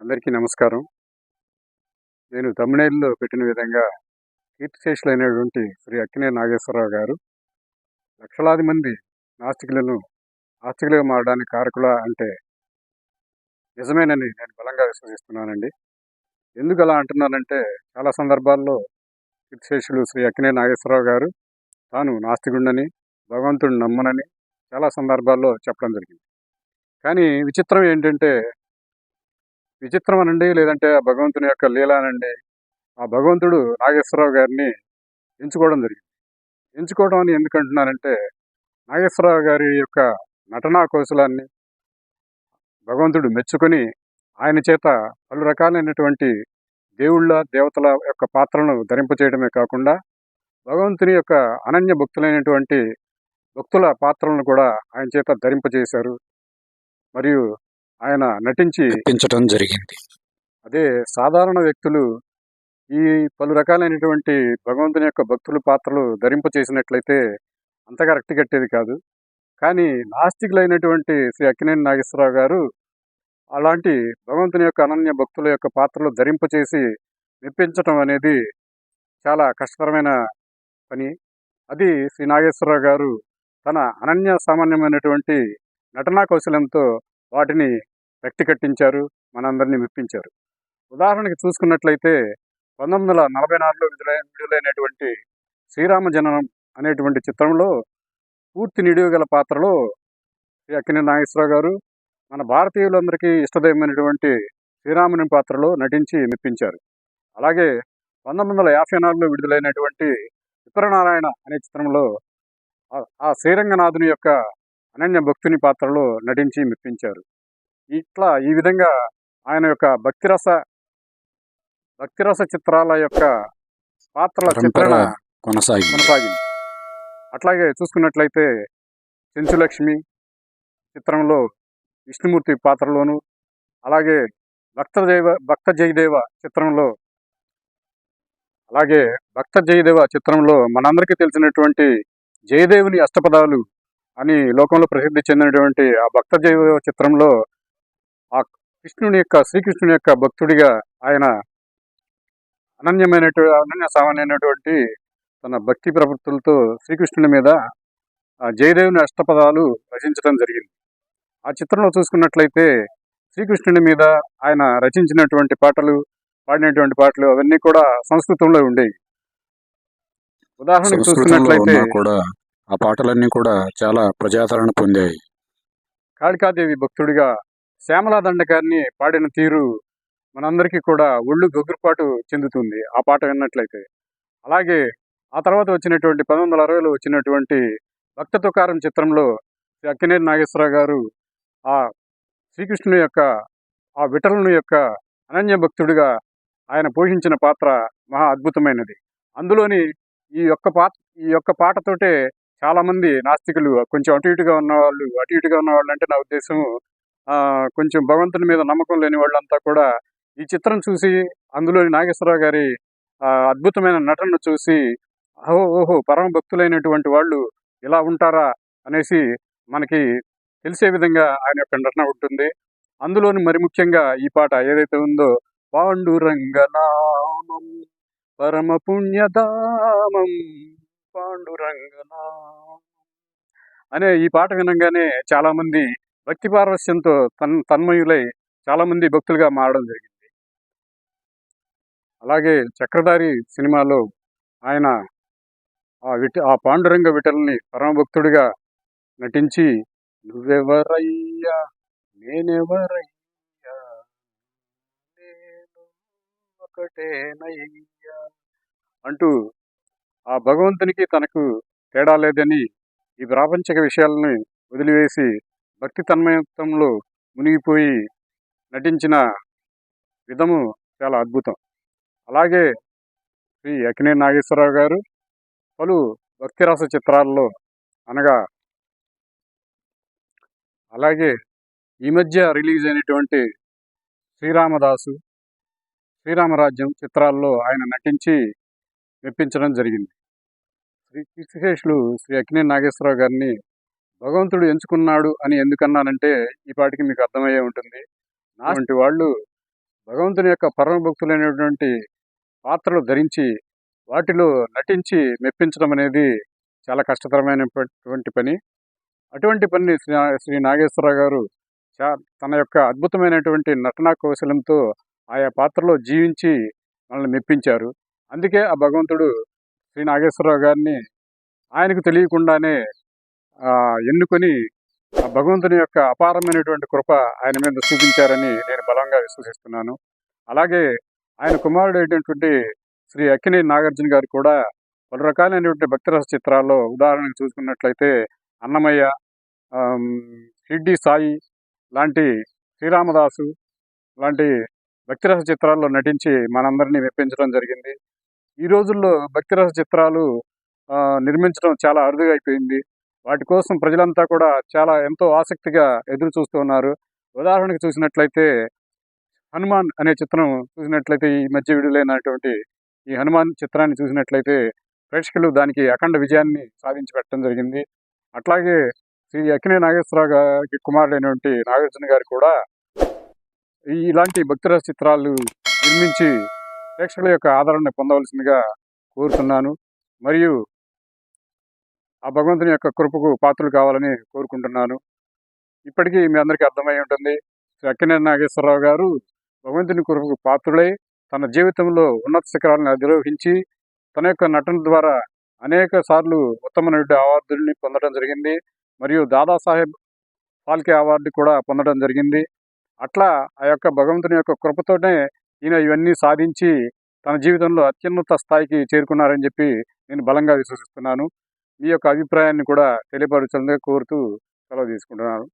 అందరికీ నమస్కారం. నేను తమిళనాడులో పెట్టిన విధంగా కీర్తిశేషులైనటువంటి శ్రీ అక్కినే నాగేశ్వరరావు గారు లక్షలాది మంది నాస్తికులను ఆస్తికులుగా మారడానికి కారకుల అంటే నిజమేనని నేను బలంగా విశ్వసిస్తున్నానండి. ఎందుకు అలా అంటున్నానంటే చాలా సందర్భాల్లో కీర్తిశేషులు శ్రీ అక్కినే నాగేశ్వరరావు గారు తాను నాస్తికుండని భగవంతుడిని నమ్మనని చాలా సందర్భాల్లో చెప్పడం జరిగింది. కానీ విచిత్రం ఏంటంటే విచిత్రం అనండి లేదంటే ఆ భగవంతుని యొక్క లీలానండి. ఆ భగవంతుడు నాగేశ్వరరావు గారిని ఎంచుకోవడం జరిగింది. ఎంచుకోవడం అని ఎందుకంటున్నానంటే నాగేశ్వరరావు గారి యొక్క నటనా కౌశలాన్ని భగవంతుడు మెచ్చుకొని ఆయన చేత పలు రకాలైనటువంటి దేవుళ్ళ దేవతల యొక్క పాత్రలను ధరింపచేయడమే కాకుండా భగవంతుని యొక్క అనన్య భక్తులైనటువంటి భక్తుల పాత్రలను కూడా ఆయన చేత ధరింపజేశారు. మరియు ఆయన నటించి పెంచడం జరిగింది. అదే సాధారణ వ్యక్తులు ఈ పలు రకాలైనటువంటి భగవంతుని యొక్క భక్తుల పాత్రలు ధరింప చేసినట్లయితే అంతగా రక్తి కట్టేది కాదు. కానీ నాస్తికులైనటువంటి శ్రీ అక్కినేని నాగేశ్వరరావు గారు అలాంటి భగవంతుని యొక్క అనన్య భక్తుల యొక్క పాత్రలు ధరింప చేసి మెప్పించటం అనేది చాలా కష్టతరమైన పని. అది శ్రీ నాగేశ్వరరావు గారు తన అనన్య సామాన్యమైనటువంటి నటనా కౌశలంతో వాటిని వ్యక్తి కట్టించారు మనందరినీ మెప్పించారు. ఉదాహరణకి చూసుకున్నట్లయితే పంతొమ్మిది వందల నలభై నాలుగులో విడుదలైన విడుదలైనటువంటి శ్రీరామ జననం అనేటువంటి చిత్రంలో పూర్తి నిడివి గల పాత్రలో శ్రీ అక్కినే నాగేశ్వరరావు గారు మన భారతీయులందరికీ ఇష్టదైవమైనటువంటి శ్రీరాముని పాత్రలో నటించి మెప్పించారు. అలాగే పంతొమ్మిది వందల యాభై నాలుగులో విడుదలైనటువంటి విప్రనారాయణ అనే చిత్రంలో ఆ శ్రీరంగనాథుని యొక్క అనన్య భక్తుని పాత్రలో నటించి మెప్పించారు. ఇట్లా ఈ విధంగా ఆయన యొక్క భక్తిరస భక్తిరస చిత్రాల యొక్క పాత్రల చిత్రణ కొనసాగింది. కొనసాగింది. అట్లాగే చూసుకున్నట్లయితే చెంచులక్ష్మి చిత్రంలో విష్ణుమూర్తి పాత్రలోను అలాగే భక్త జైవ భక్త జయదేవ చిత్రంలో అలాగే భక్త జయదేవ చిత్రంలో మనందరికీ తెలిసినటువంటి జయదేవుని అష్టపదాలు అని లోకంలో ప్రసిద్ధి చెందినటువంటి ఆ భక్త జయదేవ చిత్రంలో ఆ కృష్ణుని యొక్క శ్రీకృష్ణుని యొక్క భక్తుడిగా ఆయన అనన్యమైనటు అనన్య సామాన్యమైనటువంటి తన భక్తి ప్రవృత్తులతో శ్రీకృష్ణుని మీద ఆ జయదేవుని అష్టపదాలు రచించడం జరిగింది. ఆ చిత్రంలో చూసుకున్నట్లయితే శ్రీకృష్ణుని మీద ఆయన రచించినటువంటి పాటలు పాడినటువంటి పాటలు అవన్నీ కూడా సంస్కృతంలో ఉండేవి. ఉదాహరణకు చూసుకున్నట్లయితే కూడా ఆ పాటలన్నీ కూడా చాలా ప్రజాదరణ పొందాయి. కాళికాదేవి భక్తుడిగా శ్యామలా దండకాన్ని పాడిన తీరు మనందరికీ కూడా ఒళ్ళు గొగ్గురుపాటు చెందుతుంది. ఆ పాట విన్నట్లయితే. అలాగే ఆ తర్వాత వచ్చినటువంటి పంతొమ్మిది వందల అరవైలో వచ్చినటువంటి భక్త తుకారం చిత్రంలో శ్రీ అక్కినేని నాగేశ్వరరావు గారు ఆ శ్రీకృష్ణుని యొక్క ఆ విఠలుని యొక్క అనన్య భక్తుడిగా ఆయన పోషించిన పాత్ర మహా అద్భుతమైనది. అందులోని ఈ యొక్క పాత్ర ఈ యొక్క పాటతోటే చాలామంది నాస్తికులు కొంచెం అటు ఇటుగా ఉన్నవాళ్ళు అటు ఇటుగా ఉన్నవాళ్ళు అంటే నా ఉద్దేశం కొంచెం భగవంతుని మీద నమ్మకం లేని వాళ్ళంతా కూడా ఈ చిత్రం చూసి అందులోని నాగేశ్వరరావు గారి ఆ, అద్భుతమైన నటనను చూసి అహో ఓహో పరమ భక్తులైనటువంటి వాళ్ళు ఇలా ఉంటారా అనేసి మనకి తెలిసే విధంగా ఆయన యొక్క నటన ఉంటుంది. అందులోని మరి ముఖ్యంగా ఈ పాట ఏదైతే ఉందో పాండురంగనామం పరమ పుణ్యధామం పాండురంగనామం అనే ఈ పాట వినంగానే చాలా మంది భక్తి పారవస్యంతో తన్ తన్మయులై చాలామంది భక్తులుగా మారడం జరిగింది. అలాగే చక్రధారి సినిమాలో ఆయన ఆ విట ఆ పాండురంగ విటల్ని పరమభక్తుడిగా నటించి నువ్వెవరయ్యా? నేనెవరయ్యా? ఒకటేనయ్యా? అంటూ ఆ భగవంతునికి తనకు తేడా లేదని ఈ ప్రాపంచిక విషయాలని వదిలివేసి భక్తి తన్మయత్వంలో మునిగిపోయి నటించిన విధము చాలా అద్భుతం. అలాగే శ్రీ అకినే నాగేశ్వరరావు గారు పలు భక్తిరస చిత్రాల్లో అనగా అలాగే ఈ మధ్య రిలీజ్ అయినటువంటి శ్రీరామదాసు శ్రీరామరాజ్యం చిత్రాల్లో ఆయన నటించి మెప్పించడం జరిగింది. శ్రీ కీర్తిశేషులు శ్రీ అక్కినేని నాగేశ్వరరావు గారిని భగవంతుడు ఎంచుకున్నాడు అని ఎందుకన్నానంటే ఈ పాటికి మీకు అర్థమయ్యే ఉంటుంది. నాటువంటి వాళ్ళు భగవంతుని యొక్క పరమ భక్తులైనటువంటి పాత్రలు ధరించి వాటిలో నటించి మెప్పించడం అనేది చాలా కష్టతరమైనటువంటి పని. అటువంటి పని శ్రీ శ్రీ నాగేశ్వరరావు గారు చా తన యొక్క అద్భుతమైనటువంటి నటనా కౌశలంతో ఆయా పాత్రలో జీవించి మనల్ని మెప్పించారు. అందుకే ఆ భగవంతుడు శ్రీ నాగేశ్వరరావు గారిని ఆయనకు తెలియకుండానే ఎన్నుకొని ఆ భగవంతుని యొక్క అపారమైనటువంటి కృప ఆయన మీద చూపించారని నేను బలంగా విశ్వసిస్తున్నాను. అలాగే ఆయన కుమారుడు అయినటువంటి శ్రీ అక్కినే నాగార్జున గారు కూడా పలు రకాలైనటువంటి భక్తిరస చిత్రాల్లో ఉదాహరణకు చూసుకున్నట్లయితే అన్నమయ్య షిడ్డి సాయి లాంటి శ్రీరామదాసు లాంటి భక్తిరస చిత్రాల్లో నటించి మనందరినీ మెప్పించడం జరిగింది. ఈ రోజుల్లో భక్తిరస చిత్రాలు నిర్మించడం చాలా అరుదుగా అయిపోయింది. వాటి కోసం ప్రజలంతా కూడా చాలా ఎంతో ఆసక్తిగా ఎదురు చూస్తూ ఉన్నారు. ఉదాహరణకు చూసినట్లయితే హనుమాన్ అనే చిత్రం చూసినట్లయితే ఈ మధ్య విడుదలైనటువంటి ఈ హనుమాన్ చిత్రాన్ని చూసినట్లయితే ప్రేక్షకులు దానికి అఖండ విజయాన్ని సాధించి పెట్టడం జరిగింది. అట్లాగే శ్రీ అక్కినే నాగేశ్వరరావు గారికి కుమారుడైనటువంటి నాగార్జున గారు కూడా ఈ ఇలాంటి భక్తిరస చిత్రాలు నిర్మించి ప్రేక్షకుల యొక్క ఆదరణ పొందవలసిందిగా కోరుతున్నాను. మరియు ఆ భగవంతుని యొక్క కృపకు పాత్రలు కావాలని కోరుకుంటున్నాను. ఇప్పటికీ మీ అందరికీ అర్థమై ఉంటుంది. శ్రీ అక్కినేని నాగేశ్వరరావు గారు భగవంతుని కృపకు పాత్రులై తన జీవితంలో ఉన్నత శిఖరాలను అధిరోహించి తన యొక్క నటన ద్వారా అనేక సార్లు ఉత్తమ నటుడి అవార్డుల్ని పొందడం జరిగింది. మరియు దాదాసాహెబ్ ఫాల్కే అవార్డు కూడా పొందడం జరిగింది. అట్లా ఆ యొక్క భగవంతుని యొక్క కృపతోనే ఈయన ఇవన్నీ సాధించి తన జీవితంలో అత్యున్నత స్థాయికి చేరుకున్నారని చెప్పి నేను బలంగా విశ్వసిస్తున్నాను. మీ యొక్క అభిప్రాయాన్ని కూడా తెలియపరచాలని కోరుతూ సెలవు తీసుకుంటున్నాను.